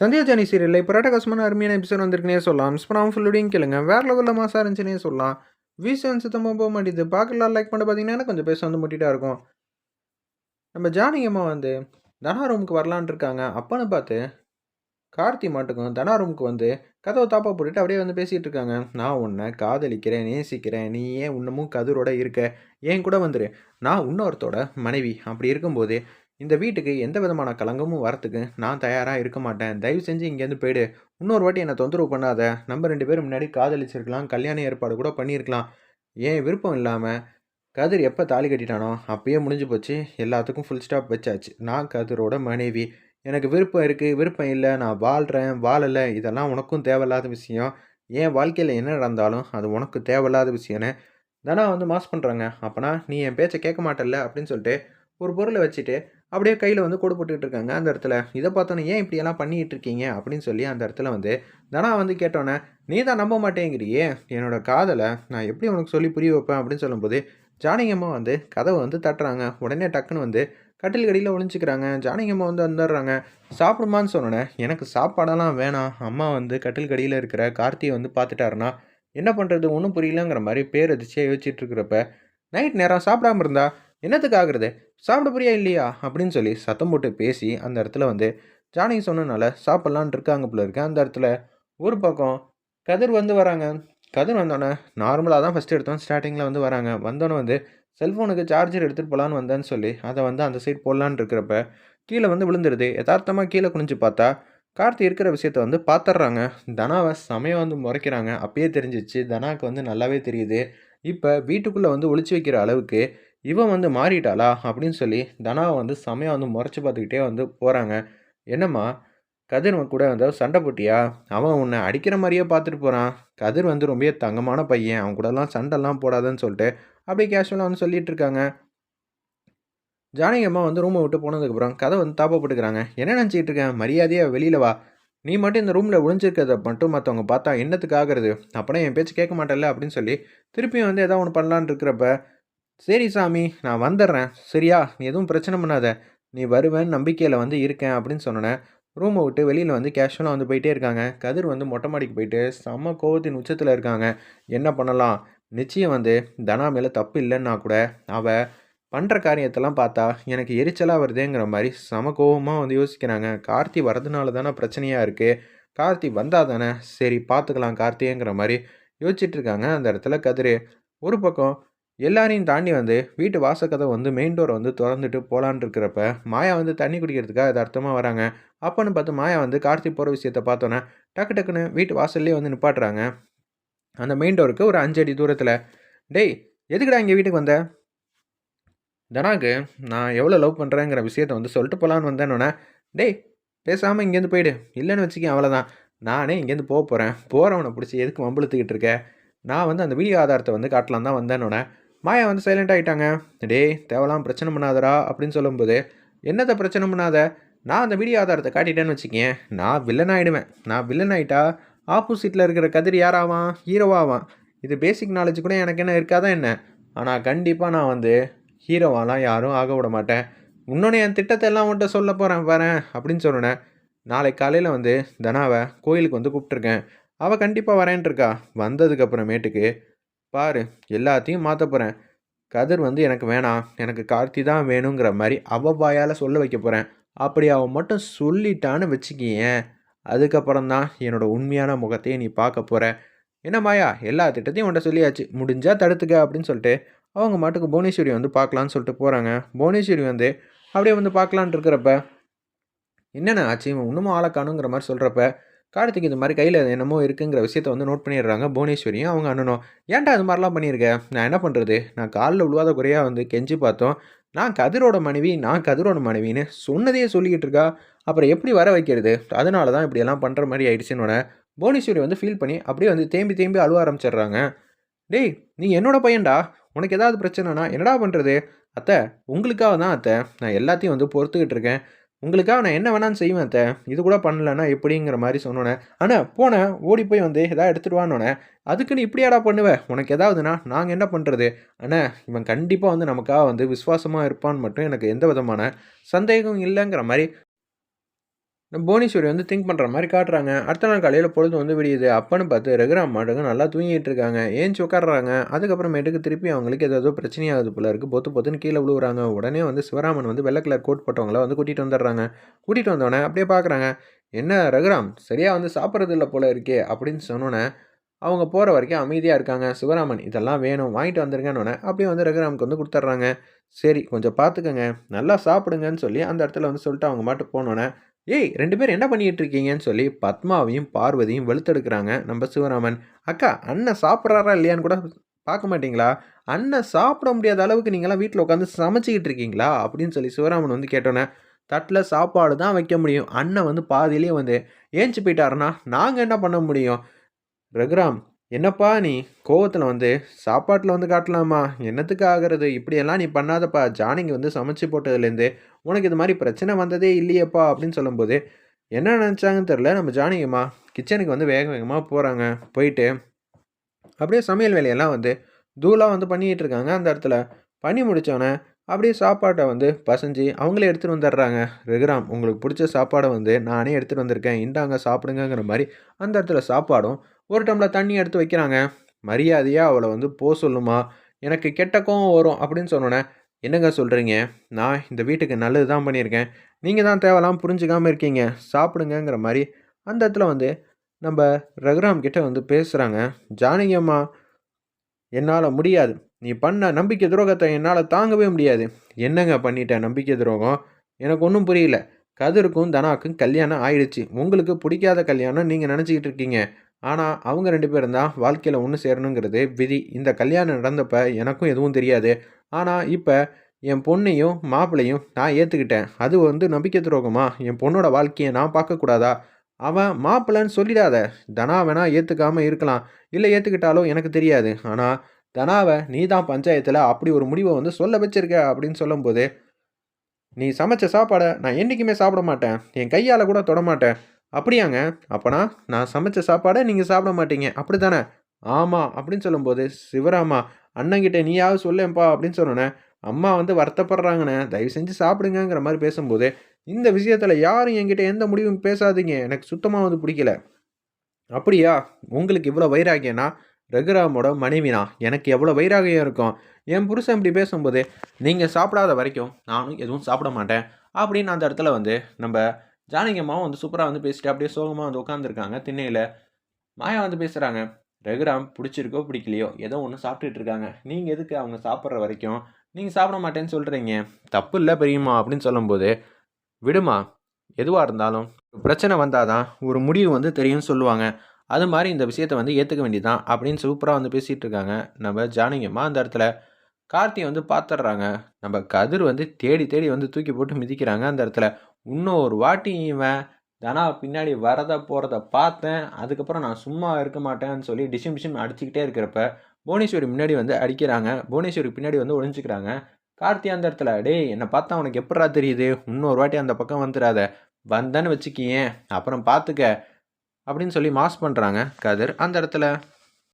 Sandhya Johnny சீரியலில் இப்போ ரட்டகாசமான அருமையான எபிசோட் வந்திருக்குனே சொல்லலாம். மிஸ் பண்ணாமல் ஃபுல்லுடையும் கேளுங்க. வேறு லெவலில் மாசாக இருந்துச்சுனே சொல்லலாம். வீசு வந்து சுத்தமாக போக மாட்டேது பார்க்கலாம் லைக் பண்ண பார்த்தீங்கன்னா கொஞ்சம் பேச வந்து முட்டிட்டா இருக்கும். நம்ம ஜானகி அம்மா வந்து தனா ரூமுக்கு வரலான் இருக்காங்க. அப்பன்னு பார்த்து கார்த்தி மாட்டுக்கும் தனா ரூமுக்கு வந்து கதவை தாப்பா போட்டுட்டு அப்படியே வந்து பேசிகிட்டு இருக்காங்க. நான் உன்னை காதலிக்கிறேன் நேசிக்கிறேன். நீ ஏன் இன்னமும் கதிரோட இருக்க? ஏன் கூட வந்துரு. நான் இன்னொருத்தோட மனைவி. அப்படி இருக்கும்போது இந்த வீட்டுக்கு எந்த விதமான கலங்கமும் வரத்துக்கு நான் தயாராக இருக்க மாட்டேன். தயவு செஞ்சு இங்கேருந்து போயிடு. இன்னொரு வாட்டி என்னை தொந்தரவு பண்ணாத. நம்ம ரெண்டு பேரும் முன்னாடி காதலிச்சிருக்கலாம் கல்யாண ஏற்பாடு கூட பண்ணியிருக்கலாம். ஏன் விருப்பம் இல்லாமல் கதிர் எப்போ தாலி கட்டிட்டானோ அப்பயே முடிஞ்சு போச்சு. எல்லாத்துக்கும் ஃபுல் ஸ்டாப் வச்சாச்சு. நான் கதிரோட மனைவி. எனக்கு விருப்பம் இருக்குது விருப்பம் இல்லை நான் வாழ்கிறேன் வாழலை இதெல்லாம் உனக்கும் தேவையில்லாத விஷயம். என் வாழ்க்கையில் என்ன நடந்தாலும் அது உனக்கு தேவையில்லாத விஷயம்னு தானே வந்து மாஸ் பண்ணுறாங்க அப்போனா நீ என் பேச்சை கேட்க மாட்டல்ல அப்படின்னு சொல்லிட்டு ஒரு பொருளை வச்சுட்டு அப்படியே கையில் வந்து கொடு போட்டுக்கிட்டு இருக்காங்க. அந்த இடத்துல இதை பார்த்தோன்னே ஏன் இப்படியெல்லாம் பண்ணிகிட்டு இருக்கீங்க? அப்படின்னு சொல்லி அந்த இடத்துல வந்து தனா வந்து கேட்டோன்னே நீ தான் நம்ப மாட்டேங்கிறியே. என்னோட காதலை நான் எப்படி உனக்கு சொல்லி புரிய வைப்பேன்? அப்படின்னு சொல்லும்போது ஜானகியம்மா வந்து கதவை வந்து தட்டுறாங்க. உடனே டக்குன்னு வந்து கட்டில் கடியில் ஒழிஞ்சிக்கிறாங்க ஜானகியம்மா வந்து வந்துடுறாங்க சாப்பிடுமான்னு சொன்னோன்னே எனக்கு சாப்பாடெல்லாம் வேணாம். அம்மா வந்து கட்டில் கடியில் இருக்கிற கார்த்தியை வந்து பார்த்துட்டாருன்னா என்ன பண்ணுறது ஒன்றும் புரியலங்கிற மாதிரி பேர் அதிர்ச்சியாக யோசிச்சுட்டு இருக்கிறப்ப நைட் நேரம் சாப்பிடாம இருந்தா என்னத்துக்கு ஆகுறது? சாப்பிட புரியா இல்லையா? அப்படின்னு சொல்லி சத்தம் போட்டு பேசி அந்த இடத்துல வந்து ஜானகி சொன்னனால சாப்பிட்லான் இருக்காங்க போல இருக்கு. அந்த இடத்துல ஒரு பக்கம் கதிர் வந்து வராங்க. கதிர் வந்தோடனே நார்மலாக தான் ஃபஸ்ட்டு எடுத்தோம். ஸ்டார்டிங்கில் வந்து வராங்க. வந்தோடனே வந்து செல்ஃபோனுக்கு சார்ஜர் எடுத்துகிட்டு போகலான்னு வந்தேன்னு சொல்லி அதை வந்து அந்த சைட் போடலான்னு இருக்கிறப்ப கீழே வந்து விழுந்துருது. யதார்த்தமாக கீழே குனிஞ்சு பார்த்தா கார்த்தி இருக்கிற விஷயத்த வந்து பார்த்துட்றாங்க தனாவை சமயம் வந்து முறைக்கிறாங்க. அப்பயே தெரிஞ்சிச்சு. தனாவுக்கு வந்து நல்லாவே தெரியுது. இப்போ வீட்டுக்குள்ளே வந்து ஒழிச்சு வைக்கிற அளவுக்கு இவன் வந்து மாறிட்டாளா அப்படின்னு சொல்லி தனாவை வந்து செமையாக வந்து முறைச்சி பார்த்துக்கிட்டே வந்து போகிறாங்க என்னம்மா? கதிர் கூட வந்து சண்டை போட்டியா? அவன் உன்னை அடிக்கிற மாதிரியே பார்த்துட்டு போகிறான் கதிர் வந்து ரொம்ப தங்கமான பையன். அவன் கூடலாம் சண்டைலாம் போடாதுன்னு சொல்லிட்டு அப்படியே கேஷுவலாக வந்து சொல்லிகிட்டு இருக்காங்க. ஜானகி அம்மா வந்து ரூமை விட்டு போனதுக்கப்புறம் கதை வந்து தாப்பப்பட்டுக்கிறாங்க என்ன நினச்சிக்கிட்டு இருக்கேன் மரியாதையாக வெளியில் வா. நீ மட்டும் இந்த ரூமில் ஒழிஞ்சிருக்கிறத மட்டும் மற்றவங்க பார்த்தா என்னத்துக்கு ஆகிறது? அப்போனா என் பேச்சு கேட்க மாட்டேல்ல? அப்படின்னு சொல்லி திருப்பியும் வந்து எதாவது ஒன்று பண்ணலான்னு இருக்கிறப்ப சரி சாமி நான் வந்துடுறேன். சரியா? நீ எதுவும் பிரச்சனை பண்ணாத. நீ வருவேன் நம்பிக்கையில் வந்து இருக்கேன் அப்படின்னு சொன்னேன் ரூமை விட்டு வெளியில் வந்து கேஷுவலாக வந்து போயிட்டே இருக்காங்க. கதிர் வந்து மொட்டை மாடிக்கு போயிட்டு செம்ம கோவத்தின் உச்சத்தில் இருக்காங்க. என்ன பண்ணலாம்? நிச்சயம் வந்து தனா மேலே தப்பு இல்லைன்னா கூட அவள் பண்ணுற காரியத்தெல்லாம் பார்த்தா எனக்கு எரிச்சலாக வருதேங்கிற மாதிரி சம கோபமாக வந்து யோசிக்கிறாங்க. கார்த்தி வரதுனால தானே பிரச்சனையாக இருக்குது கார்த்தி வந்தால் தானே? சரி பார்த்துக்கலாம் கார்த்தியங்கிற மாதிரி யோசிச்சுட்டு இருக்காங்க அந்த இடத்துல கதிர். ஒரு பக்கம் எல்லாரையும் தாண்டி வந்து வீட்டு வாசக்கதை வந்து மெயின் டோரை வந்து திறந்துட்டு போகலான் இருக்கிறப்ப மாயா வந்து தண்ணி குடிக்கிறதுக்காக அது அர்த்தமாக வராங்க. அப்போன்னு பார்த்து மாயா வந்து கார்த்தி போகிற விஷயத்த பார்த்தோன்னே டக்கு டக்குன்னு வீட்டு வாசல்லே வந்து நிப்பாட்டுறாங்க. அந்த மெயின் டோருக்கு ஒரு அஞ்சு அடி தூரத்தில் டேய் எதுக்குடா இங்கே வீட்டுக்கு வந்த? தனாக்கு நான் எவ்வளோ லவ் பண்ணுறேங்கிற விஷயத்த வந்து சொல்லிட்டு போகலான்னு வந்தேன்னொன்னே டேய் பேசாமல் இங்கேருந்து போயிடு. இல்லைன்னு வச்சுக்கேன் அவ்வளோதான் நானே இங்கேருந்து போக போகிறேன் போகிறவனை பிடிச்சி எதுக்கு மம்பளுத்துக்கிட்டு இருக்கேன் நான் வந்து அந்த வீடியோ ஆதாரத்தை வந்து காட்டலாம் தான் வந்தேன்னொன்னே மாயா வந்து சைலண்ட் ஆகிட்டாங்க டே தேவலாம் பிரச்சனை பண்ணாதரா அப்படின்னு சொல்லும்போது என்னத்தை பிரச்சனை பண்ணாத? நான் அந்த வீடியோ ஆதாரத்தை காட்டிட்டேன்னு வச்சுக்கேன் நான் வில்லன் ஆகிடுவேன் நான் வில்லன் ஆகிட்டா ஆப்போசிட்டில் இருக்கிற கதிர் யாராவான்? ஹீரோவாவான் இது பேசிக் நாலேஜ் கூட எனக்கு என்ன இருக்காதான் என்ன? ஆனால் கண்டிப்பாக நான் வந்து ஹீரோவாலாம் யாரும் ஆக விட மாட்டேன். இன்னொன்று என் திட்டத்தை எல்லாம் உன்ட்ட சொல்ல போகிறேன் வரேன் அப்படின்னு சொன்னேன் நாளைக்கு காலையில் வந்து தனாவை கோயிலுக்கு வந்து கூப்பிட்ருக்கேன் அவள் கண்டிப்பாக வரேன்ட்டுருக்கா வந்ததுக்கப்புறமேட்டுக்கு பாரு எல்லாத்தையும் மாற்ற போகிறேன் கதிர் வந்து எனக்கு வேணாம் எனக்கு கார்த்தி தான் வேணுங்கிற மாதிரி அவ வாயால் சொல்ல வைக்க போகிறேன் அப்படி அவன் மட்டும் சொல்லிட்டான்னு வச்சுக்கியேன் அதுக்கப்புறம் தான் என்னோட உண்மையான முகத்தையே நீ பார்க்க போகிற என்ன மாயா எல்லா திட்டத்தையும் உன்ட்ட சொல்லியாச்சு முடிஞ்சால் தடுத்துக்க அப்படின்னு சொல்லிட்டு அவங்க மாட்டுக்கு புவனேஸ்வரி வந்து பார்க்கலான்னு சொல்லிட்டு போகிறாங்க புவனேஸ்வரி வந்து அப்படியே வந்து பார்க்கலான் இருக்கிறப்ப என்னென்ன ஆச்சு இவன் இன்னமும் ஆளை காணுங்கிற மாதிரி சொல்கிறப்ப கார்த்திக் இந்த மாதிரி கையில் என்னமோ இருக்குங்கிற விஷயத்த வந்து நோட் பண்ணிடுறாங்க. புவனேஸ்வரியும் அவங்க அண்ணனும் ஏன்டா அது மாதிரிலாம் பண்ணியிருக்க? நான் என்ன பண்ணுறது நான் காலில் விழுவாத குறையாக வந்து கெஞ்சி பார்த்தோம். நான் கதிரோட மனைவி நான் கதிரோட மனைவின்னு சொன்னதையே சொல்லிக்கிட்டு இருக்கா? அப்புறம் எப்படி வர வைக்கிறது? அதனால தான் இப்படியெல்லாம் பண்ணுற மாதிரி ஆயிடுச்சுன்னு புவனேஸ்வரி வந்து ஃபீல் பண்ணி அப்படியே வந்து தேம்பி தேம்பி அழுவ ஆரம்பிச்சிடுறாங்க. டேய் நீ என்னோட பையன்டா? உனக்கு ஏதாவது பிரச்சனைனா என்னடா பண்ணுறது அத்தை உங்களுக்காக தான் அத்தை. நான் எல்லாத்தையும் வந்து பொறுத்துக்கிட்டு இருக்கேன். உங்களுக்காக நான் என்ன வேணாலும் செய்வேன் அத்தை. இது கூட பண்ணலன்னா எப்படிங்கிற மாதிரி சொன்னோன்னே ஆனால் போனேன் ஓடி போய் வந்து எதாவது எடுத்துகிட்டு வானோன்னே அதுக்குன்னு இப்படியாடா பண்ணுவேன் உனக்கு எதாவதுன்னா நாங்கள் என்ன பண்ணுறது ஆனால் இவன் கண்டிப்பாக வந்து நமக்காக வந்து விசுவாசமாக இருப்பான்னு மட்டும் எனக்கு எந்த விதமான சந்தேகம் இல்லைங்கிற மாதிரி புவனேஸ்வரி வந்து திங்க் பண்ணுற மாதிரி காட்டுறாங்க. அடுத்த நாள் காலையில் பொழுது வந்து விடியுது. அப்பன்னு பார்த்து ரகுராம் மாட்டுங்க நல்லா தூங்கிட்டு இருக்காங்க. ஏஞ்சி உட்காடுறாங்க அதுக்கப்புறமேட்டுக்கு திருப்பி அவங்களுக்கு ஏதோ பிரச்சனையாகுது போல இருக்குது பொத்து பொத்துன்னு கீழே விழுவுறாங்க. உடனே வந்து சிவராமன் வந்து வெள்ளை கலர் கோட் போட்டவங்கள வந்து கூட்டிகிட்டு வந்துடுறாங்க. கூட்டிகிட்டு வந்தோடனே அப்படியே பார்க்குறாங்க. என்ன ரகுராம் சரியாக வந்து சாப்பிட்றது இல்லை போல இருக்கே அப்படின்னு சொன்னோன்னே அவங்க போகிற வரைக்கும் அமைதியாக இருக்காங்க. சிவராமன் இதெல்லாம் வேணும். வாங்கிட்டு வந்துருங்கன்னு அப்படியே வந்து ரகுராமுக்கு வந்து கொடுத்துட்றாங்க. சரி கொஞ்சம் பார்த்துக்கோங்க. நல்லா சாப்பிடுங்கன்னு சொல்லி அந்த இடத்துல வந்து சொல்லிட்டு அவங்க மாட்டு போனோன்னே ஏய் ரெண்டு பேரும் என்ன பண்ணிட்டு இருக்கீங்கன்னு சொல்லி பத்மாவையும் பார்வதியும் வெளுத்தெடுக்கிறாங்க. நம்ம சிவராமன் அக்கா அண்ணன் சாப்பிட்றாரா இல்லையான்னு கூட பார்க்க மாட்டீங்களா? அண்ணன் சாப்பிட முடியாத அளவுக்கு நீங்களாம் வீட்டில் உட்காந்து சமைச்சிக்கிட்டு இருக்கீங்களா அப்படின்னு சொல்லி சிவராமன் வந்து கேட்டோன்னே தட்டில் சாப்பாடு தான் வைக்க முடியும். அண்ணன் வந்து பாதியிலேயே வந்து ஏஞ்சி போயிட்டாருன்னா நாங்கள் என்ன பண்ண முடியும்? ரகுராம் என்னப்பா நீ கோவத்தில் வந்து சாப்பாட்டில் வந்து காட்டலாமா? என்னத்துக்கு ஆகிறது? இப்படியெல்லாம் நீ பண்ணாதப்பா. ஜானிங்க வந்து சமைச்சு போட்டதுலேருந்து உனக்கு இது மாதிரி பிரச்சனை வந்ததே இல்லையப்பா அப்படின்னு சொல்லும்போது என்ன நினச்சாங்கன்னு தெரில நம்ம ஜானகிம்மா கிச்சனுக்கு வந்து வேக வேகமாக போகிறாங்க போயிட்டு அப்படியே சமையல் வேலையெல்லாம் வந்து தூளாக வந்து பண்ணிக்கிட்டு இருக்காங்க. அந்த இடத்துல பண்ணி முடித்தோடனே அப்படியே சாப்பாட்டை வந்து பசஞ்சு அவங்களே எடுத்துகிட்டு வந்துடுறாங்க. ரகுராம் உங்களுக்கு பிடிச்ச சாப்பாடை வந்து நானே எடுத்துகிட்டு வந்திருக்கேன். இந்தாங்க சாப்பிடுங்கிற மாதிரி அந்த இடத்துல சாப்பாடும் ஒரு டம்ளர் தண்ணி எடுத்து வைக்கிறாங்க. மரியாதையாக அவளை வந்து போக சொல்லுமா. எனக்கு கெட்ட கோவம் வரும் அப்படின்னு சொன்னோன்னே என்னங்க சொல்கிறீங்க நான் இந்த வீட்டுக்கு நல்லது தான் பண்ணியிருக்கேன். நீங்கள் தான் தேவைலாம் புரிஞ்சுக்காமல் இருக்கீங்க. சாப்பிடுங்கங்கிற மாதிரி அந்த இடத்துல வந்து நம்ம ரகுராம் கிட்டே வந்து பேசுகிறாங்க ஜானகி அம்மா என்னால் முடியாது. நீ பண்ண நம்பிக்கை துரோகத்தை என்னால் தாங்கவே முடியாது. என்னங்க பண்ணிட்டேன் நம்பிக்கை துரோகம்? எனக்கு ஒன்றும் புரியல. கதிருக்கும் தனாக்கும் கல்யாணம் ஆயிடுச்சு. உங்களுக்கு பிடிக்காத கல்யாணம் நீங்கள் நினச்சிக்கிட்டு இருக்கீங்க. ஆனால் அவங்க ரெண்டு பேரும் தான் வாழ்க்கையில் ஒன்று சேரணுங்கிறது விதி. இந்த கல்யாணம் நடந்தப்போ எனக்கும் எதுவும் தெரியாது. ஆனால் இப்போ என் பொண்ணையும் மாப்பிள்ளையும் நான் ஏற்றுக்கிட்டேன் அது வந்து நம்பிக்கை துரோகமா? என் பொண்ணோட வாழ்க்கையை நான் பார்க்கக்கூடாதா அவன் மாப்பிள்ளைன்னு சொல்லிடாத. தனா வேணா ஏற்றுக்காமல் இருக்கலாம். இல்லை ஏற்றுக்கிட்டாலும் எனக்கு தெரியாது. ஆனால் தனாவை நீ தான் பஞ்சாயத்தில் அப்படி ஒரு முடிவை வந்து சொல்ல வச்சிருக்க அப்படின்னு சொல்லும்போது நீ சமைச்ச சாப்பாடை நான் என்றைக்குமே சாப்பிட மாட்டேன். என் கையால் கூட தொடமாட்டேன் அப்படியாங்க. அப்போனா நான் சமைச்ச சாப்பாடை நீங்கள் சாப்பிட மாட்டீங்க. அப்படி தானே ஆமாம் அப்படின்னு சொல்லும்போது சிவராமா அண்ணங்கிட்ட நீயாவது சொல்லேன்ப்பா அப்படின்னு சொன்னோன்னே அம்மா வந்து வருத்தப்படுறாங்கண்ணே. தயவு செஞ்சு சாப்பிடுங்கிற மாதிரி பேசும்போது இந்த விஷயத்தில் யாரும் என்கிட்ட எந்த முடிவும் பேசாதீங்க. எனக்கு சுத்தமாக வந்து பிடிக்கல. அப்படியா? உங்களுக்கு இவ்வளோ வைராகியனா? ரகுராமோட மனைவினா? எனக்கு எவ்வளோ வைராகியம் இருக்கும்? என் புருஷன் இப்படி பேசும்போது நீங்கள் சாப்பிடாத வரைக்கும் நானும் எதுவும் சாப்பிட மாட்டேன். அப்படின்னு அந்த இடத்துல வந்து நம்ம ஜானகியம்மாவும் வந்து சூப்பராக வந்து பேசிட்டு அப்படியே சோகமாக வந்து உட்காந்துருக்காங்க திண்ணையில் மாயா வந்து பேசுகிறாங்க ரகுராம் பிடிச்சிருக்கோ பிடிக்கலையோ? ஏதோ ஒன்று சாப்பிட்டுட்டு இருக்காங்க. நீங்கள் எதுக்கு அவங்க சாப்பிட்ற வரைக்கும்? நீங்கள் சாப்பிட மாட்டேன்னு சொல்கிறீங்க தப்பு இல்லை பெரியம்மா அப்படின்னு சொல்லும்போது விடுமா எதுவாக இருந்தாலும் பிரச்சனை வந்தால் தான் ஒரு முடிவு வந்து தெரியும்னு சொல்லுவாங்க. அது மாதிரி இந்த விஷயத்தை வந்து ஏற்றுக்க வேண்டியதான் அப்படின்னு சூப்பராக வந்து பேசிகிட்டு இருக்காங்க. நம்ம ஜானகியம்மா அந்த இடத்துல கார்த்தியை வந்து பார்த்துட்றாங்க நம்ம கதிர் வந்து தேடி தேடி வந்து தூக்கி போட்டு மிதிக்கிறாங்க அந்த இடத்துல. இன்னும் ஒரு வாட்டி இவன் தனா பின்னாடி வரத போகிறத பார்த்தேன். அதுக்கப்புறம் நான் சும்மா இருக்க மாட்டேன்னு சொல்லி டிஷிம் டிஷிம் அடிச்சுக்கிட்டே இருக்கிறப்ப புவனேஸ்வரி முன்னாடி வந்து அடிக்கிறாங்க. புவனேஸ்வரி பின்னாடி வந்து ஒழிஞ்சிக்கிறாங்க கார்த்தி அந்த இடத்துல டேய் என்னை பார்த்தா உனக்கு எப்படா தெரியுது? இன்னொரு வாட்டி அந்த பக்கம் வந்துடாத வந்தேன்னு வச்சுக்கியேன். அப்புறம் பார்த்துக்க அப்படின்னு சொல்லி மாஸ் பண்ணுறாங்க கதிர் அந்த இடத்துல.